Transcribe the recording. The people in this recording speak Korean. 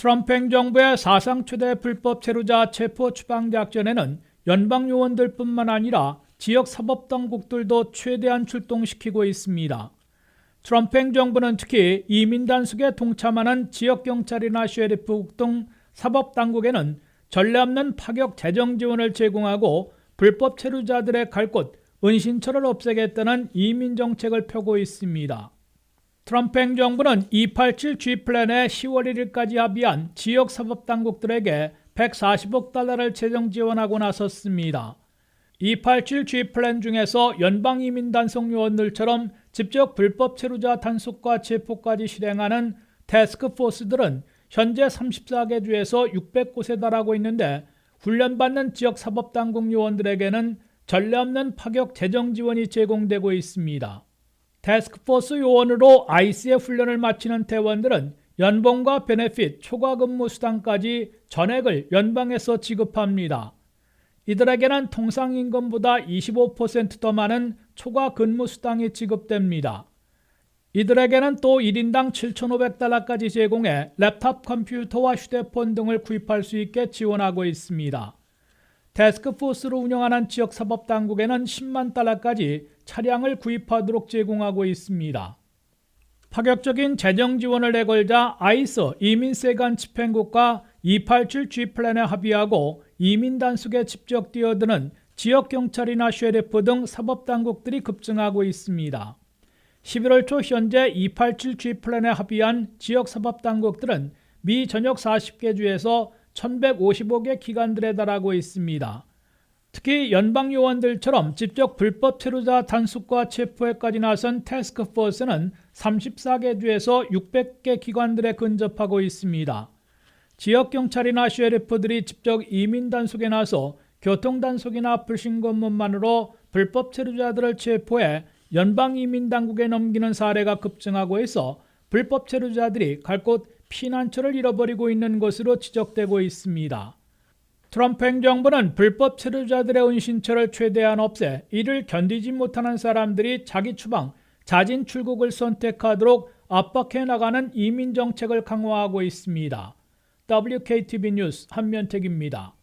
트럼프 행정부의 사상 최대 불법 체류자 체포 추방 작전에는 연방 요원들뿐만 아니라 지역 사법 당국들도 최대한 출동시키고 있습니다. 트럼프 행정부는 특히 이민 단속에 동참하는 지역 경찰이나 셰리프 등 사법 당국에는 전례 없는 파격 재정 지원을 제공하고 불법 체류자들의 갈 곳 은신처를 없애겠다는 이민 정책을 펴고 있습니다. 트럼프 행정부는 287G 플랜에 10월 1일까지 합의한 지역 사법 당국들에게 140억 달러를 재정 지원하고 나섰습니다. 287G 플랜 중에서 연방 이민 단속 요원들처럼 직접 불법 체류자 단속과 체포까지 실행하는 태스크 포스들은 현재 34개 주에서 600곳에 달하고 있는데 훈련받는 지역 사법 당국 요원들에게는 전례 없는 파격 재정 지원이 제공되고 있습니다. 태스크포스 요원으로 아이스의 훈련을 마치는 대원들은 연봉과 베네핏, 초과 근무 수당까지 전액을 연방에서 지급합니다. 이들에게는 통상 임금보다 25%더 많은 초과 근무 수당이 지급됩니다. 이들에게는 또 1인당 7,500달러까지 제공해 랩탑 컴퓨터와 휴대폰 등을 구입할 수 있게 지원하고 있습니다. 태스크포스로 운영하는 지역 사법 당국에는 10만 달러까지 차량을 구입하도록 제공하고 있습니다. 파격적인 재정 지원을 내걸자 아이스 이민세관 집행국과 287G 플랜에 합의하고 이민 단속에 직접 뛰어드는 지역 경찰이나 셰리프 등 사법 당국들이 급증하고 있습니다. 11월 초 현재 287G 플랜에 합의한 지역 사법 당국들은 미 전역 40개 주에서 1155개 기관들에 달하고 있습니다. 특히 연방 요원들처럼 직접 불법 체류자 단속과 체포에까지 나선 태스크포스는 34개 주에서 600개 기관들에 근접하고 있습니다. 지역 경찰이나 셰리프들이 직접 이민 단속에 나서 교통 단속이나 불신 검문만으로 불법 체류자들을 체포해 연방 이민 당국에 넘기는 사례가 급증하고 있어 불법 체류자들이 갈곳 피난처를 잃어버리고 있는 것으로 지적되고 있습니다. 트럼프 행정부는 불법 체류자들의 은신처를 최대한 없애 이를 견디지 못하는 사람들이 자기 추방, 자진 출국을 선택하도록 압박해 나가는 이민 정책을 강화하고 있습니다. WKTV 뉴스 한면택입니다.